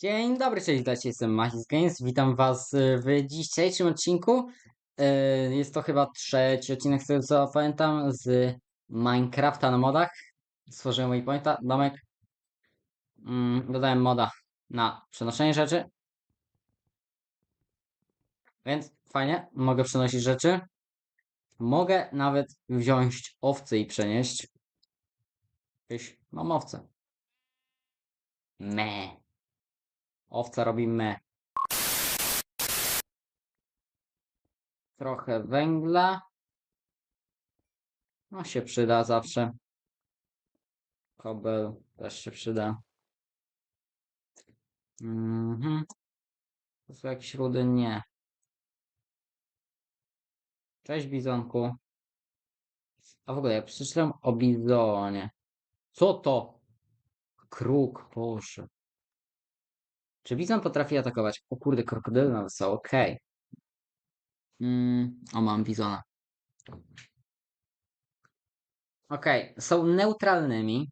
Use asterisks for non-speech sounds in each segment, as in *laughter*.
Dzień dobry, cześć, jestem Machis Games. Witam Was y, w dzisiejszym odcinku. Y, Jest to chyba trzeci odcinek, z tego co pamiętam, z Minecrafta na modach. Stworzyłem waypointa, domek. Mm, Dodałem moda na przenoszenie rzeczy. Więc fajnie, mogę przenosić rzeczy. Mogę nawet wziąć owce i przenieść. Jakieś, mam owce. Me. Owca robi me. Trochę węgla. No się przyda zawsze. Kobel też się przyda. Mhm. To są jakieś rudy? Nie. Cześć bizonku. A w ogóle ja przeczytam o bizonie. Co to? Kruk, Boże. Czy bizon potrafi atakować? O kurde, krokodyl na są okej. Mm, o, mam bizona. Okej, są neutralnymi.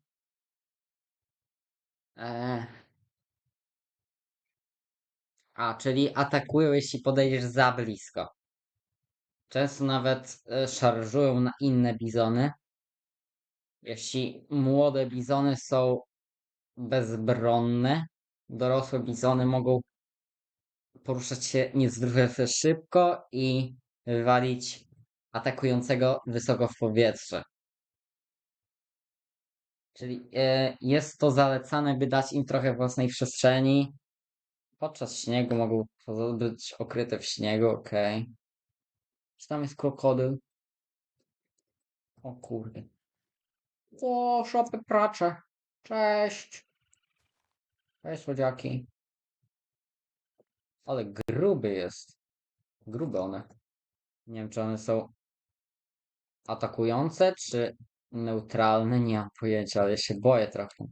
Eee. A, czyli atakują, jeśli podejdziesz za blisko. Często nawet e, szarżują na inne bizony. Jeśli młode bizony są bezbronne, dorosłe bizony mogą poruszać się niezwykle szybko i wywalić atakującego wysoko w powietrze. Czyli e, jest to zalecane, by dać im trochę własnej przestrzeni. Podczas śniegu mogą być okryte w śniegu, okej. Czy tam jest krokodyl? O kurde. O, szopy pracze. Cześć. Cześć, słodziaki. Ale gruby jest. Grube one. Nie wiem, czy one są atakujące, czy neutralne. Nie mam pojęcia, ale się boję trochę.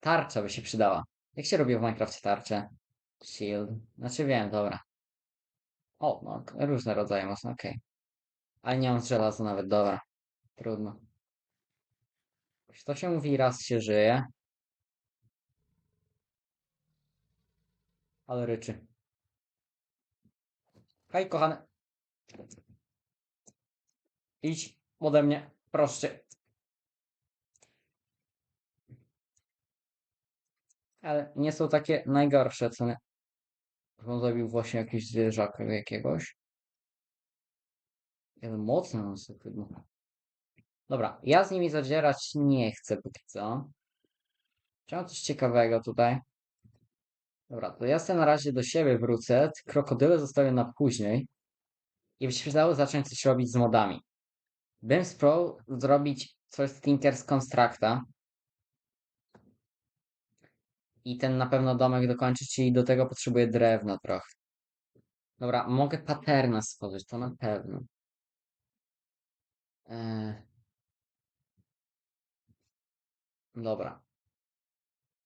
Tarcza by się przydała. Jak się robi w Minecrafcie tarcze? Shield. Znaczy wiem, dobra. O, no, różne rodzaje mocno, okej. Ale nie mam z nawet, dobra. Trudno. To się mówi, raz się żyje. Ale ryczy. Hej, kochany. Idź ode mnie, proszę. Ale nie są takie najgorsze, nie? On zabił właśnie jakiegoś zwierzaka jakiegoś. Ale mocno on sobie chyba. Dobra, ja z nimi zadzierać nie chcę póki co. Chciałem coś ciekawego tutaj. Dobra, to ja sobie na razie do siebie wrócę. Krokodyle zostawię na później. I przydało zacząć coś robić z modami. Bym spróbował zrobić coś z Tinkers Constructa. I ten na pewno domek dokończyć i do tego potrzebuję drewna trochę. Dobra, mogę paterna stworzyć, to na pewno. Eee. Dobra.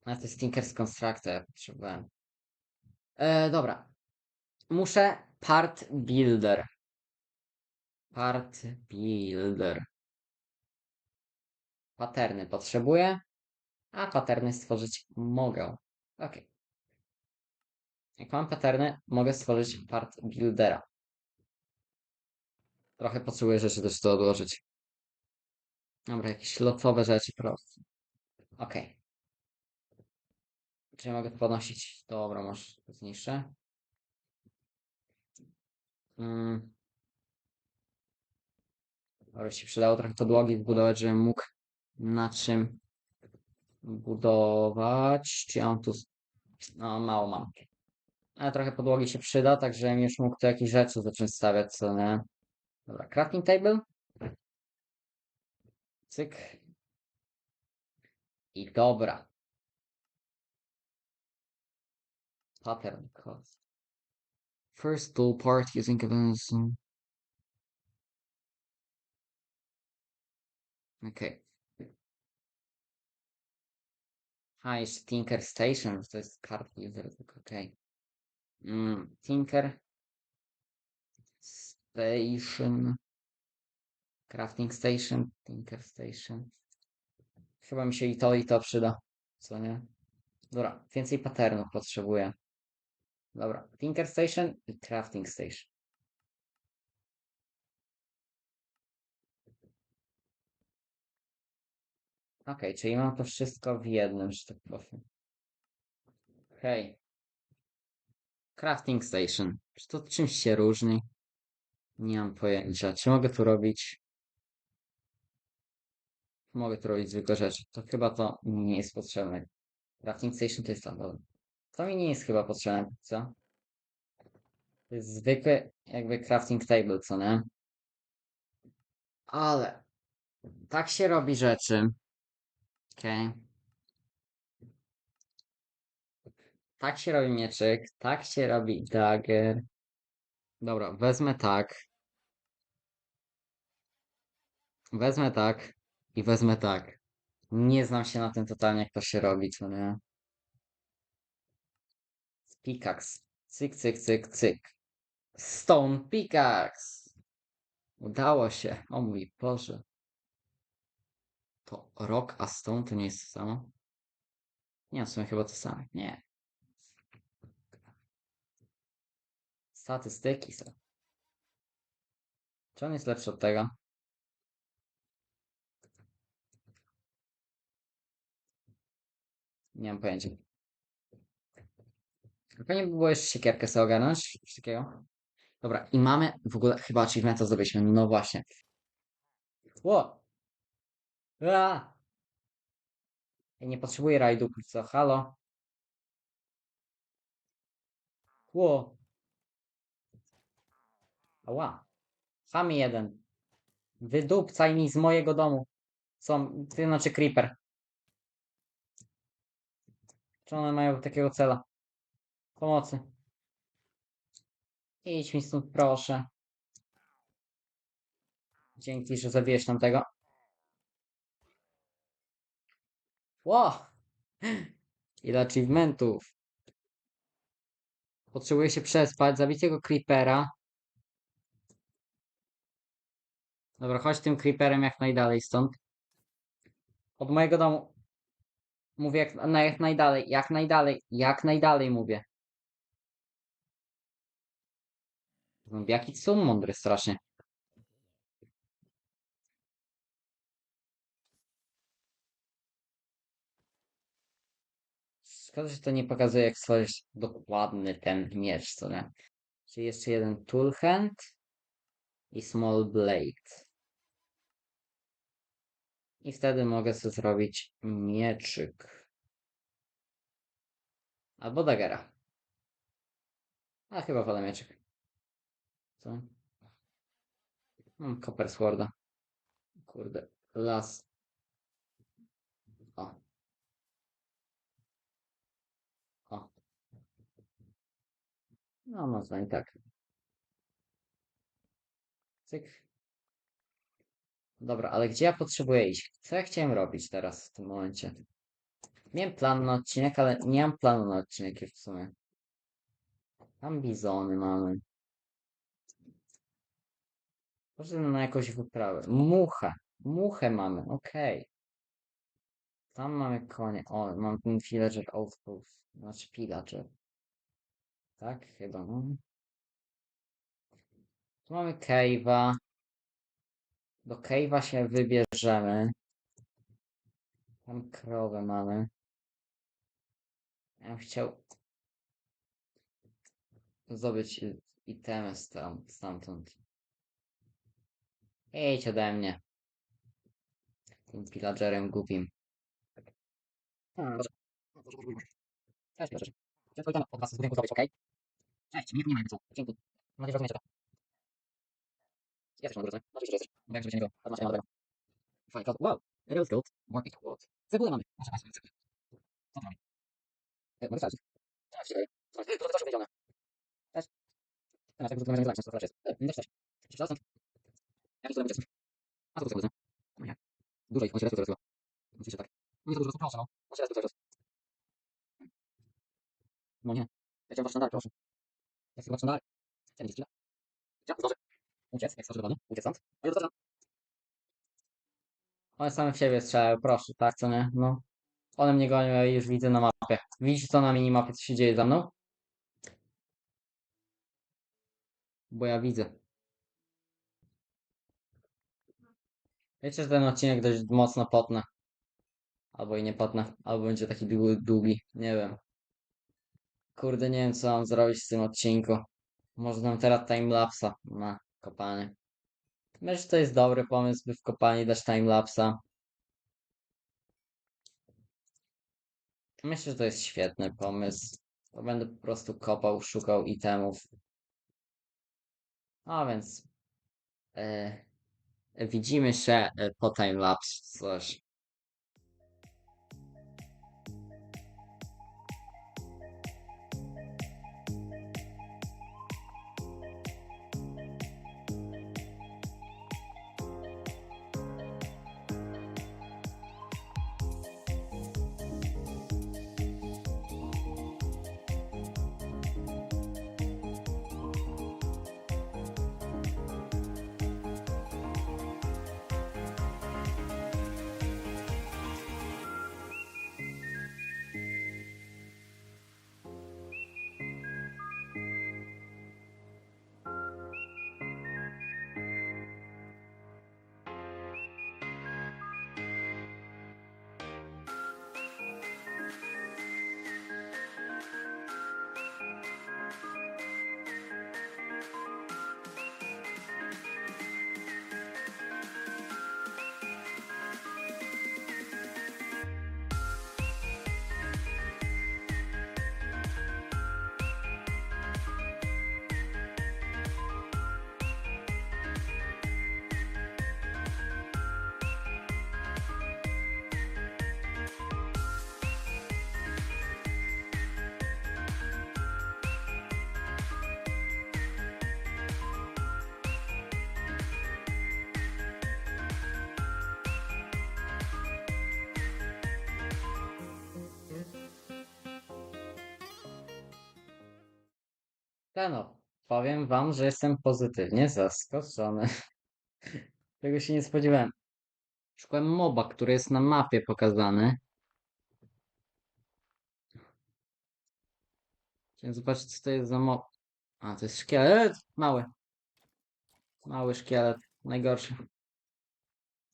Ale to jest Tinkers Constructa, ja potrzebowałem. Eee, dobra. Muszę part builder. Part builder. Paterny potrzebuję, a paterny stworzyć mogę. Ok. Jak mam paterny, mogę stworzyć part buildera. Trochę potrzebuję rzeczy też to odłożyć. Dobra, jakieś lotowe rzeczy proste. Ok. Czy ja mogę to podnosić? Dobra, to zniszczę. Mm. Dobra, się przydało trochę podłogi zbudować, żebym mógł na czym budować. Czy ja mam tu... No, mało mam. Ale trochę podłogi się przyda, tak żebym już mógł tu jakieś rzeczy zacząć stawiać, co nie? Dobra, crafting table. Cyk. I dobra. Pattern cost. First tool part using. Okej. A, jeszcze Tinker Station, to jest card user, okej. Mm, Tinker Station. Crafting Station, Tinker Station. Chyba mi się i to, i to przyda. Co nie? Dobra, więcej patternów potrzebuję. Dobra, Tinker Station i Crafting Station. Okej, czyli mam to wszystko w jednym, że tak powiem. Crafting Station. Czy to czymś się różni? Nie mam pojęcia. Czy mogę tu robić? Mogę tu robić zwykłe rzeczy. To chyba to nie jest potrzebne. Crafting Station to jest tam. To mi nie jest chyba potrzebne, co? To jest zwykły jakby crafting table, co nie? Ale tak się robi rzeczy. Okej. Tak się robi mieczyk, tak się robi dagger. Dobra, wezmę tak. Wezmę tak i wezmę tak. Nie znam się na tym totalnie, jak to się robi, co nie? Pickaxe. Cyk, cyk, cyk, cyk. Stone pickaxe. Udało się. O mój Boże. To rock a stone to nie jest to samo? Nie, sumie chyba to samo. Nie. Statystyki są. Czy on jest lepszy od tego? Nie mam pojęcia. Fajnie by było jeszcze siekierkę sobie ogarnąć. Coś takiego. Dobra, i mamy w ogóle chyba achievementa zdobyliśmy. No właśnie. Ło! A! Ja nie potrzebuję rajdu, co. Halo? Ło! Ała. Sam jeden. Wydupcaj mi z mojego domu. Są, to znaczy creeper. Czy one mają takiego cela? Pomocy. Idź mi stąd, proszę. Dzięki, że zabiłeś nam tego. Ło! *gasps* Ile achievementów. Potrzebuję się przespać, zabić tego creepera. Dobra, chodź tym creeperem jak najdalej stąd. Od mojego domu. Mówię jak, na, jak najdalej, jak najdalej, jak najdalej mówię. Zombiaki są mądre strasznie. Szkoda, że to nie pokazuje jak stworzyć dokładny ten miecz, co nie? Czyli jeszcze jeden tool hand i small blade. I wtedy mogę sobie zrobić mieczyk. Albo dagera. A chyba wolę mieczyk. Co? Mam copper sworda. Kurde, las. O. O. No, można i tak. Cyk. Dobra, ale gdzie ja potrzebuję iść? Co ja chciałem robić teraz w tym momencie? Miałem plan na odcinek, ale nie mam planu na odcinek w sumie. Tam bizony mamy. Może na jakąś wyprawę. Muchę. Muchę mamy, okej. Tam mamy konie. O, mam ten villager outpost. Znaczy pillager. Tak, chyba, no. Tu mamy cave'a. Do cave'a się wybierzemy. Tam krowę mamy. Ja bym chciał zdobyć itemy stam- stamtąd. Idź ode mnie. Tym pillagerem głupim. Cześć, pillagerze. Chciałem tylko od was z budynku zdobyć, okej? Cześć, nie, nie ma co. Dzięki. Mam nadzieję, że rozumiecie to. Jesteś na drodze. Znaczy, że jesteś. Jak żeby cię nie. Ale masz się drogę. Fajnie, to- wow. Rose gold. More it gold. Cebulę mamy. Proszę państwa, cebulę. Co to mamy? E, Mogę sprawdzić. Tak, się daje. To też wiedziane. Cześć. Teraz jak zwykle możemy znaleźć, co to jest. E, też też. Czy Jaki to będzie? A co to jest? No jak? Dużo ich, on się raz to Oczywiście tak. Nie za dużo, proszę no. On się raz to No nie. Ja chciałem dalej, proszę. Ja chcę na dalej. Chciałem gdzieś chwilę. Ja, zdążę. Uciec, jak stworzy do Uciec stąd. No i zaczynam. One same w siebie strzelają, proszę, tak, co nie? No. One mnie gonią, ja już widzę na mapie. Widzicie co na minimapie, co się dzieje za mną? Bo ja widzę. Wiecie, że ten odcinek dość mocno potnę. Albo i nie potnę. Albo będzie taki długi. Nie wiem. Kurde, nie wiem co mam zrobić z tym odcinku. Może nam teraz timelapsa na kopanie. Myślę, że to jest dobry pomysł, by w kopalni dać timelapsa. Myślę, że to jest świetny pomysł. To będę po prostu kopał, szukał itemów. A więc e, widzimy się e, po timelapse coś. Teno, powiem wam, że jestem pozytywnie zaskoczony. *laughs* Tego się nie spodziewałem. Szukałem moba, który jest na mapie pokazany. Chciałem zobaczyć, co to jest za mob. A, to jest szkielet. Mały. Mały szkielet. Najgorszy.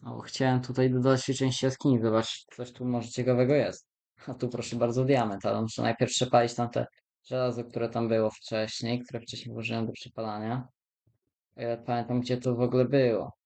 O, chciałem tutaj dodać się części jaskini. Zobacz, coś tu może ciekawego jest. A tu proszę bardzo diament, ale muszę najpierw przepalić tam te żelazo, które tam było wcześniej, które wcześniej włożyłem do przepalania. Ile pamiętam, gdzie to w ogóle było.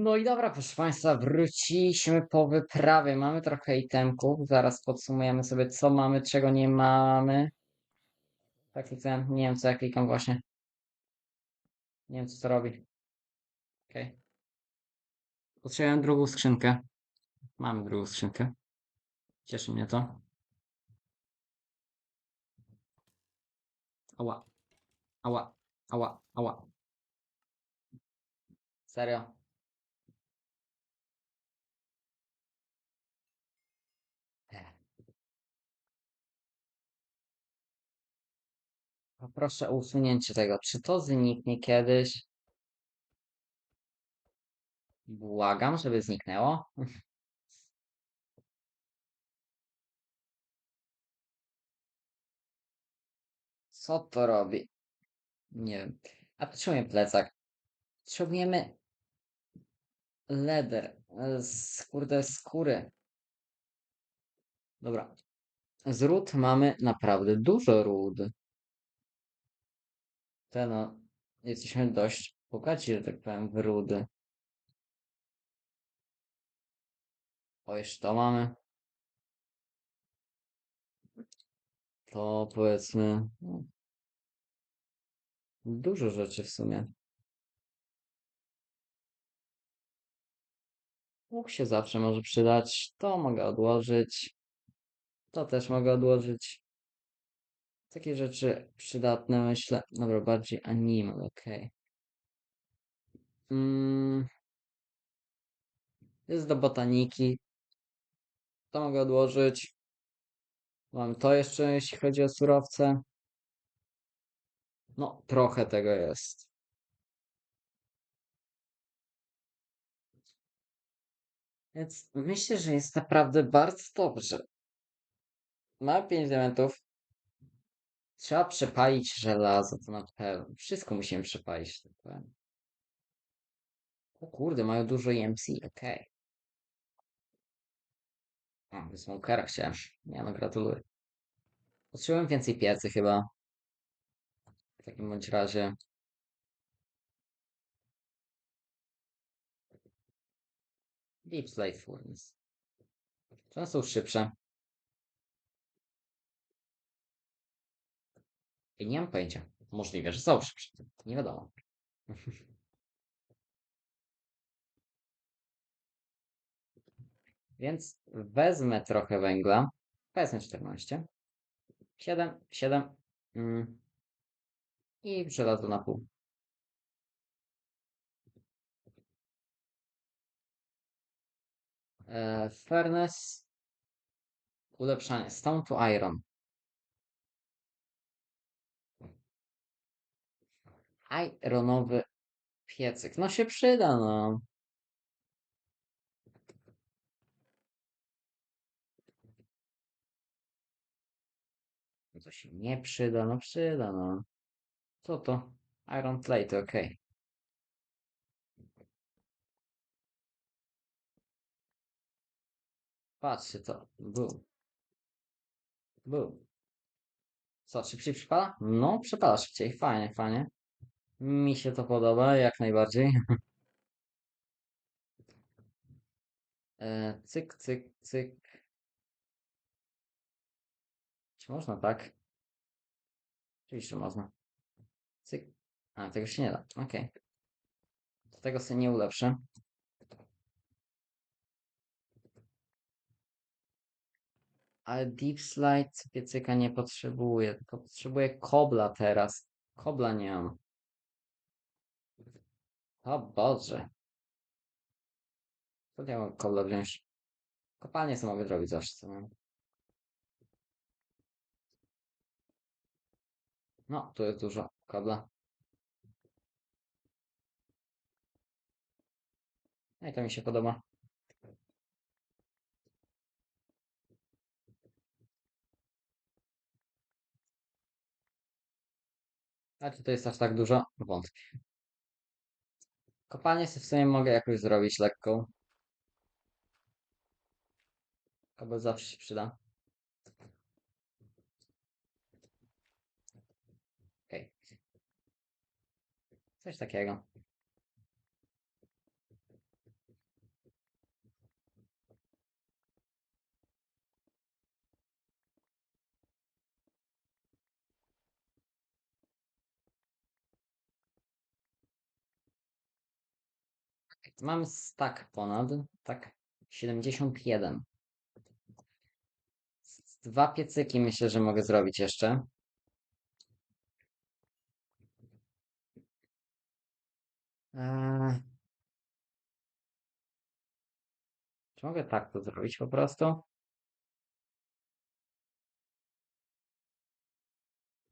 No i dobra, proszę Państwa, wróciliśmy po wyprawie. Mamy trochę itemków. Zaraz podsumujemy sobie, co mamy, czego nie mamy. Tak kliknąłem. Nie wiem, co ja klikam właśnie. Nie wiem, co to robi. Okej. Potrzebujemy drugą skrzynkę. Mamy drugą skrzynkę. Cieszy mnie to. Ała. Ała. Ała. Ała. Serio. Poproszę o usunięcie tego. Czy to zniknie kiedyś? Błagam, żeby zniknęło. *laughs* Co to robi? Nie wiem. A potrzebujemy plecak. Potrzebujemy leder. Z kurde skóry. Dobra. Z ród mamy naprawdę dużo ród. Te no, jesteśmy dość bogaci, że tak powiem, w rudy. O, jeszcze to mamy. To powiedzmy. no, Dużo rzeczy w sumie. Łuk się zawsze może przydać. To mogę odłożyć. To też mogę odłożyć. Takie rzeczy przydatne, myślę. Dobra, bardziej animal, okej. Mm. Jest do botaniki. To mogę odłożyć. Mam to jeszcze, jeśli chodzi o surowce. No, trochę tego jest. Więc myślę, że jest naprawdę bardzo dobrze. Mamy 5 diamentów. Trzeba przepalić żelazo, to na pewno. Wszystko musimy przepalić, tak powiem. O kurde, mają dużo EMC, okej. O, smokera chciałem. Nie no, gratuluję. Potrzebuję więcej piecy chyba. W takim bądź razie. Deep Slate Furnace. One są szybsze? I nie mam pojęcia. Możliwe, że są szybsze. Nie wiadomo. Więc wezmę trochę węgla. Wezmę 14. 7, 7. Mm. I żelazo na pół. E, furnace. Ulepszanie. Stone to iron. Ironowy piecyk. No się przyda, no. To się nie przyda, no przyda, no. Co to? Iron plate, okej. Patrzcie to. Boom. Boom. Co, szybciej przypala? No, przypala szybciej. Fajnie, fajnie. Mi się to podoba, jak najbardziej. *laughs* E, cyk, cyk, cyk. Czy można tak? Oczywiście można. Cyk. A, tego się nie da. Okej. Do tego sobie nie ulepszę. Ale deep slide piecyka nie potrzebuję, tylko potrzebuję kobla teraz. Kobla nie mam. O Boże. Co ja mam kobla wziąć? Kopalnię sobie mogę zrobić zawsze, co mam. No, tu jest dużo kobla. No i to mi się podoba. A czy to jest aż tak dużo? Wątpię. Kopalnię sobie w sumie mogę jakoś zrobić lekką. Albo zawsze się przyda. Okej. Coś takiego. Mamy stack ponad, tak, 71. Z Dwa piecyki myślę, że mogę zrobić jeszcze. Eee... Czy mogę tak to zrobić po prostu?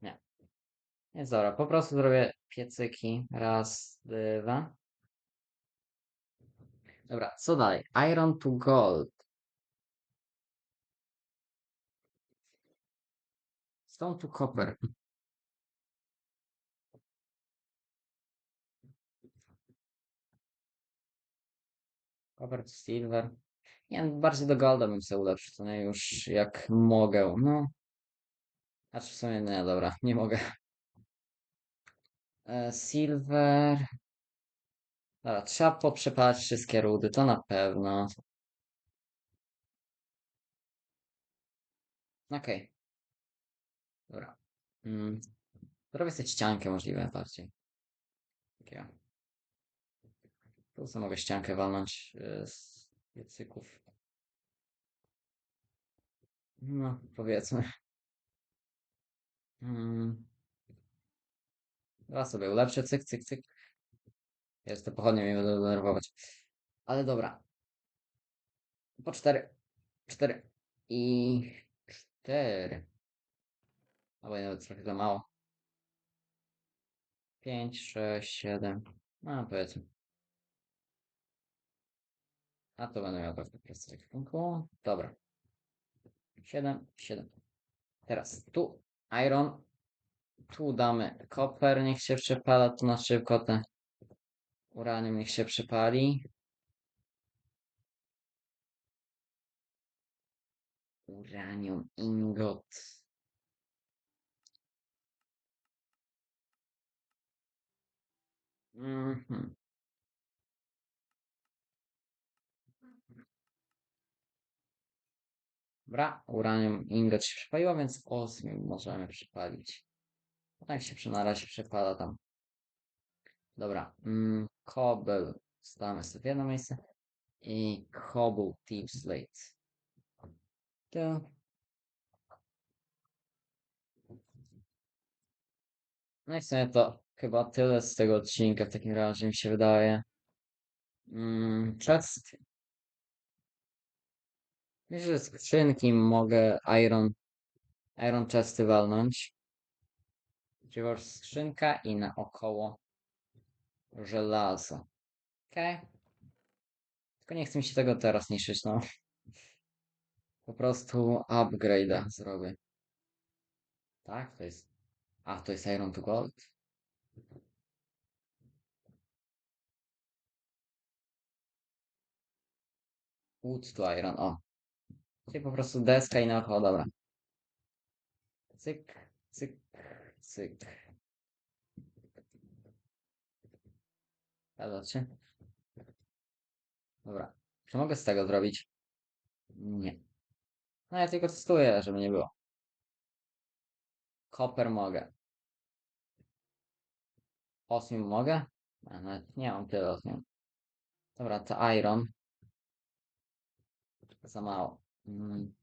Nie. Jest dobra, po prostu zrobię piecyki. Raz, dwa. Dobra, co dalej? Iron to gold. Stone to copper. Copper to silver. Nie, no, bardziej do golda bym sobie ulepszył, to nie już jak mogę. No. Znaczy w sumie nie, dobra, nie mogę. E, silver. Dobra, trzeba poprzepalać wszystkie rudy, to na pewno. Okej. Dobra. Mm. Zrobię sobie ściankę możliwe bardziej. Takiego. Tu sobie mogę ściankę walnąć e, z piecyków. No, powiedzmy. Mm. Dwa sobie ulepszę, cyk, cyk, cyk. Jest to pochodnie mnie będą denerwować. Ale dobra. Po cztery. Cztery. I cztery. Albo nawet trochę za mało. Pięć, sześć, siedem. No powiedzmy. A to będę miał pewnie prosty ekwipunku. Dobra. Siedem, siedem. Teraz tu iron. Tu damy koper, niech się przepala, tu na szybko te uranium niech się przepali. Uranium ingot. Mhm. Dobra, uranium ingot się przepaliło, więc osmium możemy przepalić. Tak się na razie przepala tam. Dobra, mm, cobble sobie w jedno miejsce i cobble tip slate. To. No i w sumie to chyba tyle z tego odcinka w takim razie mi się wydaje. Mm, chest. Myślę, że skrzynki mogę iron, iron chesty walnąć. Czyli skrzynka i naokoło żelazo. Okej. Tylko nie chce mi się tego teraz niszczyć, no. Po prostu upgrade'a zrobię. Tak, to jest... A, to jest Iron to Gold? Wood to Iron, o. Czyli po prostu deska i naokoło, dobra. Cyk, cyk, cyk. Zgadza? Dobra. Czy mogę z tego zrobić? Nie. No ja tylko testuję, żeby nie było. Koper mogę. Osmium mogę? Nawet nie mam tyle osmium. Dobra, to iron. Za mało. Mm.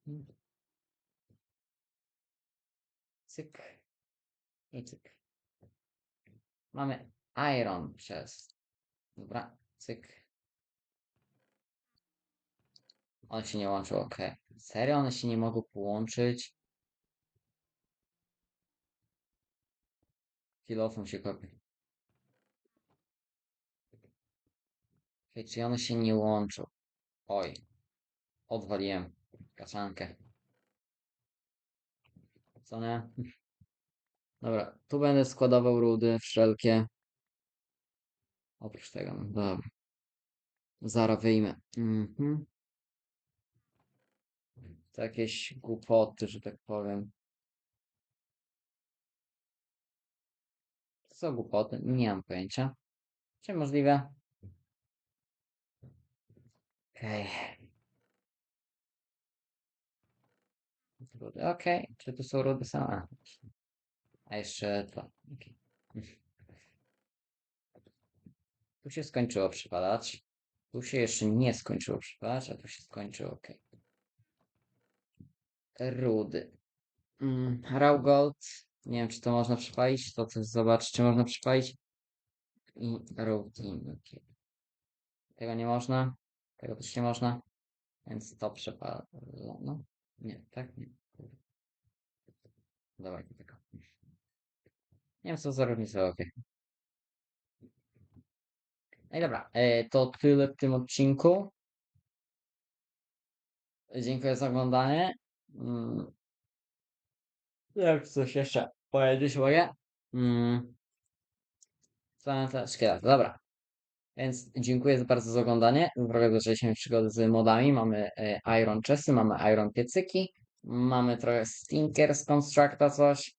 Cyk. I cyk. Mamy iron przez. Dobra, cyk. On się nie łączył, ok. Serio, one się nie mogą połączyć? Kilofon się kopie. Okej, czy one się nie łączą? Oj. Odwaliłem kaszankę. Co nie? Dobra, tu będę składował rudy wszelkie. Oprócz tego, no dobra. Zaraz wyjmę. Mhm. To jakieś głupoty, że tak powiem. To są głupoty? Nie mam pojęcia. Czy możliwe? Okej. Rudy, okej. Czy tu są rudy same? A jeszcze dwa. Okej. Tu się skończyło przypadać. Tu się jeszcze nie skończyło przepaść, a tu się skończyło, ok. Rudy. Mm, raw gold. Nie wiem, czy to można przepalić. To coś zobaczyć, czy można przepalić. I team, ok. Tego nie można. Tego też nie można. Więc to przepalono. Nie, tak? Nie. Dawaj tego. Nie wiem, co za różnica, ok. No i dobra, e, to tyle w tym odcinku. Dziękuję za oglądanie. Mm. Jak coś jeszcze powiedzieć mogę? Mm. Te szkielety, dobra. Więc dziękuję bardzo za oglądanie. Wrogo zaczęliśmy przygody z modami. Mamy e, Iron Chesty, mamy Iron Piecyki, mamy trochę Stinker z Constructa coś.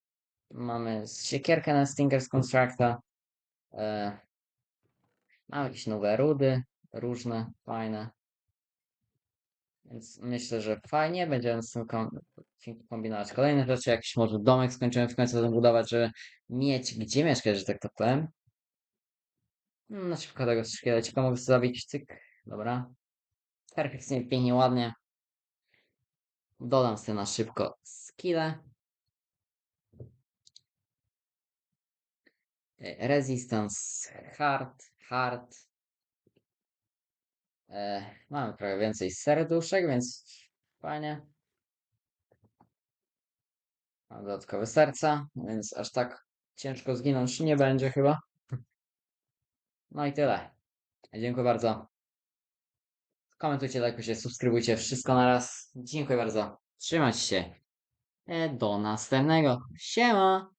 Mamy siekierkę na Stinker z Constructa. Mamy jakieś nowe rudy, różne, fajne. Więc myślę, że fajnie. Będziemy z tym kom kombinować kolejne rzeczy. Jakiś może domek skończymy w końcu budować, żeby mieć gdzie mieszkać, że tak to powiem. Na szybko tego szkielecika mogę zabić. Cyk. Dobra. Perfekcyjnie, pięknie, ładnie. Dodam sobie na szybko skille. Resistance hard, hard. E, mamy trochę więcej serduszek, więc fajnie. Mam dodatkowe serca, więc aż tak ciężko zginąć nie będzie chyba. No i tyle. Dziękuję bardzo. Komentujcie, lajkujcie, subskrybujcie. Wszystko na raz. Dziękuję bardzo. Trzymać się. E, Do następnego. Siema!